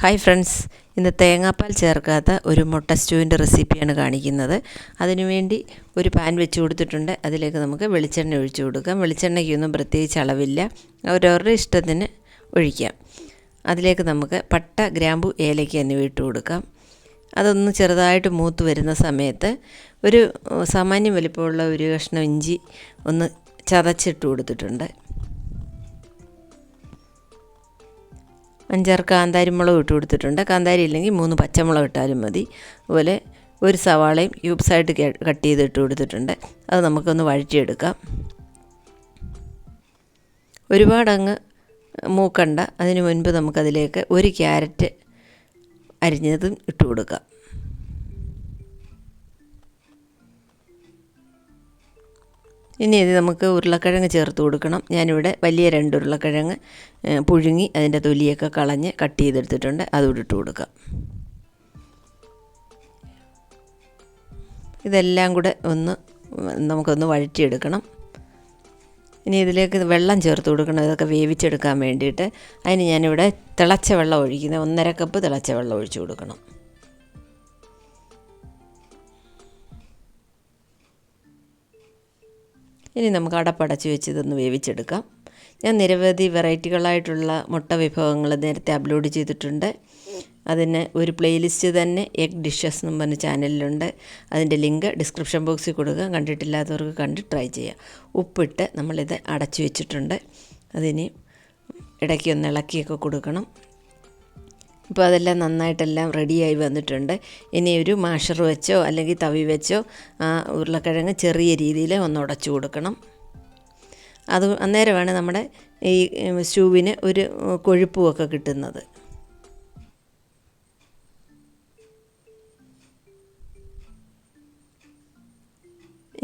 Hi friends ഇന്ന് തേങ്ങാപ്പാൽ ചേർക്കാത്ത ഒരു മുട്ട സ്റ്റൂവിന്റെ റെസിപ്പിയാണ് കാണിക്കുന്നത്. അതിനുവേണ്ടി ഒരു പാൻ വെച്ച് കൊടുത്തിട്ടുണ്ട്. അതിലേക്ക് നമുക്ക് വെളിച്ചെണ്ണ ഒഴിച്ചു കൊടുക്കാം. വെളിച്ചെണ്ണയ്ക്കൊന്നും പ്രത്യേകിച്ച് അളവില്ല. അവരവരുടെ ഇഷ്ടത്തിന് ഒഴിക്കാം. അതിലേക്ക് നമുക്ക് പട്ട ഗ്രാമ്പു ഏലയ്ക്ക എന്നിവ ഇട്ട് കൊടുക്കാം. അതൊന്ന് ചെറുതായിട്ട് മൂത്ത് വരുന്ന സമയത്ത് ഒരു സാമാന്യം വലിപ്പമുള്ള ഒരു കഷ്ണം ഇഞ്ചി ഒന്ന് ചതച്ചിട്ട് കൊടുത്തിട്ടുണ്ട്. അഞ്ചാറ് കാന്താരി മുളക് ഇട്ട് കൊടുത്തിട്ടുണ്ട്. കാന്താരി ഇല്ലെങ്കിൽ മൂന്ന് പച്ചമുളക് ഇട്ടാലും മതി. അതുപോലെ ഒരു സവാളയും ക്യൂബ്സായിട്ട് കട്ട് ചെയ്ത് ഇട്ട് കൊടുത്തിട്ടുണ്ട്. അത് നമുക്കൊന്ന് വഴറ്റിയെടുക്കാം. ഒരുപാടങ്ങ് മൂക്കണ്ട. അതിന് മുൻപ് നമുക്കതിലേക്ക് ഒരു ക്യാരറ്റ് അരിഞ്ഞതും ഇട്ട് കൊടുക്കാം. ഇനി ഇത് നമുക്ക് ഉരുളക്കിഴങ്ങ് ചേർത്ത് കൊടുക്കണം. ഞാനിവിടെ വലിയ രണ്ട് ഉരുളക്കിഴങ്ങ് പുഴുങ്ങി അതിന്റെ തൊലിയൊക്കെ കളഞ്ഞ് കട്ട് ചെയ്തെടുത്തിട്ടുണ്ട്. അതുകൂടി ഇട്ട് കൊടുക്കാം. ഇതെല്ലാം കൂടെ ഒന്ന് നമുക്കൊന്ന് വഴറ്റിയെടുക്കണം. ഇനി ഇതിലേക്ക് വെള്ളം ചേർത്ത് കൊടുക്കണം. ഇതൊക്കെ വേവിച്ചെടുക്കാൻ വേണ്ടിയിട്ട്. അതിന് ഞാനിവിടെ തിളച്ച വെള്ളം ഒഴിക്കുന്നത് ഒന്നര കപ്പ് തിളച്ച വെള്ളം ഒഴിച്ചു കൊടുക്കണം. ഇനി നമുക്ക് അടപ്പടച്ച് വെച്ച് ഇതൊന്ന് വേവിച്ചെടുക്കാം. ഞാൻ നിരവധി വെറൈറ്റികളായിട്ടുള്ള മുട്ട വിഭവങ്ങൾ നേരത്തെ അപ്ലോഡ് ചെയ്തിട്ടുണ്ട്. അതിന് ഒരു പ്ലേലിസ്റ്റ് തന്നെ എഗ് ഡിഷസ് എന്ന് പറഞ്ഞ ചാനലിലുണ്ട്. അതിന്റെ ലിങ്ക് ഡിസ്ക്രിപ്ഷൻ ബോക്സിൽ കൊടുക്കുക. കണ്ടിട്ടില്ലാത്തവർക്ക് കണ്ട് ട്രൈ ചെയ്യാം ഉപ്പിട്ട് നമ്മളിത് അടച്ചു വെച്ചിട്ടുണ്ട്. അതിന് ഇടയ്ക്ക് ഒന്ന് ഇളക്കിയൊക്കെ കൊടുക്കണം. ഇപ്പോൾ അതെല്ലാം നന്നായിട്ടെല്ലാം റെഡിയായി വന്നിട്ടുണ്ട്. ഇനി ഒരു മാഷർ വെച്ചോ അല്ലെങ്കിൽ തവി വെച്ചോ ആ ഉരുളക്കിഴങ്ങ് ചെറിയ രീതിയിൽ ഒന്ന് ഉടച്ചു കൊടുക്കണം. അത് അന്നേരമാണ് നമ്മുടെ ഈ സ്റ്റൂവിന് ഒരു കൊഴുപ്പുമൊക്കെ കിട്ടുന്നത്.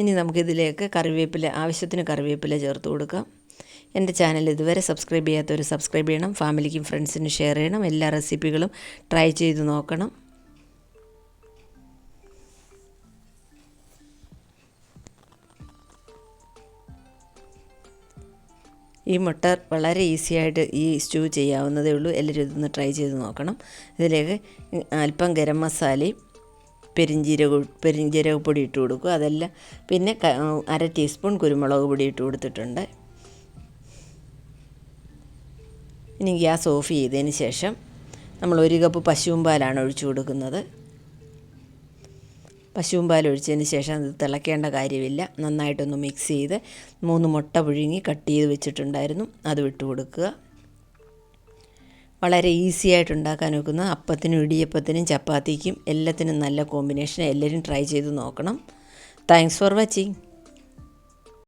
ഇനി നമുക്കിതിലേക്ക് കറിവേപ്പില ആവശ്യത്തിന് കറിവേപ്പില ചേർത്ത് കൊടുക്കാം. എന്റെ ചാനൽ ഇതുവരെ സബ്സ്ക്രൈബ് ചെയ്യാത്തവർ സബ്സ്ക്രൈബ് ചെയ്യണം. ഫാമിലിക്കും ഫ്രണ്ട്സിനും ഷെയർ ചെയ്യണം. എല്ലാ റെസിപ്പികളും ട്രൈ ചെയ്ത് നോക്കണം. ഈ മുട്ട വളരെ ഈസി ആയിട്ട് ഈ സ്റ്റൂ ചെയ്യാവുന്നതേ ഉള്ളൂ. എല്ലാവരും ഇതൊന്ന് ട്രൈ ചെയ്ത് നോക്കണം. ഇതിലേക്ക് അല്പം ഗരം മസാലയും പെരിഞ്ജീരക പൊടി ഇട്ട് കൊടുക്കും അതെല്ലാം പിന്നെ അര ടീസ്പൂൺ കുരുമുളക് പൊടി ഇട്ട് കൊടുത്തിട്ടുണ്ട്. ഇനി ഗ്യാസ് ഓഫ് ചെയ്തതിന് ശേഷം നമ്മൾ ഒരു കപ്പ് പശുവും പാലാണ് ഒഴിച്ചു കൊടുക്കുന്നത്. പശുവും പാൽ ഒഴിച്ചതിന് ശേഷം അത് തിളയ്ക്കേണ്ട കാര്യമില്ല. നന്നായിട്ടൊന്ന് മിക്സ് ചെയ്ത് മൂന്ന് മുട്ട പുഴുങ്ങി കട്ട് ചെയ്ത് വെച്ചിട്ടുണ്ടായിരുന്നു. അത് വിട്ടു കൊടുക്കുക. വളരെ ഈസി ആയിട്ട് ഉണ്ടാക്കാൻ വെക്കുന്ന അപ്പത്തിനും ഇടിയപ്പത്തിനും ചപ്പാത്തിക്കും എല്ലാത്തിനും നല്ല കോമ്പിനേഷൻ എല്ലാവരും ട്രൈ ചെയ്ത് നോക്കണം. Thanks for watching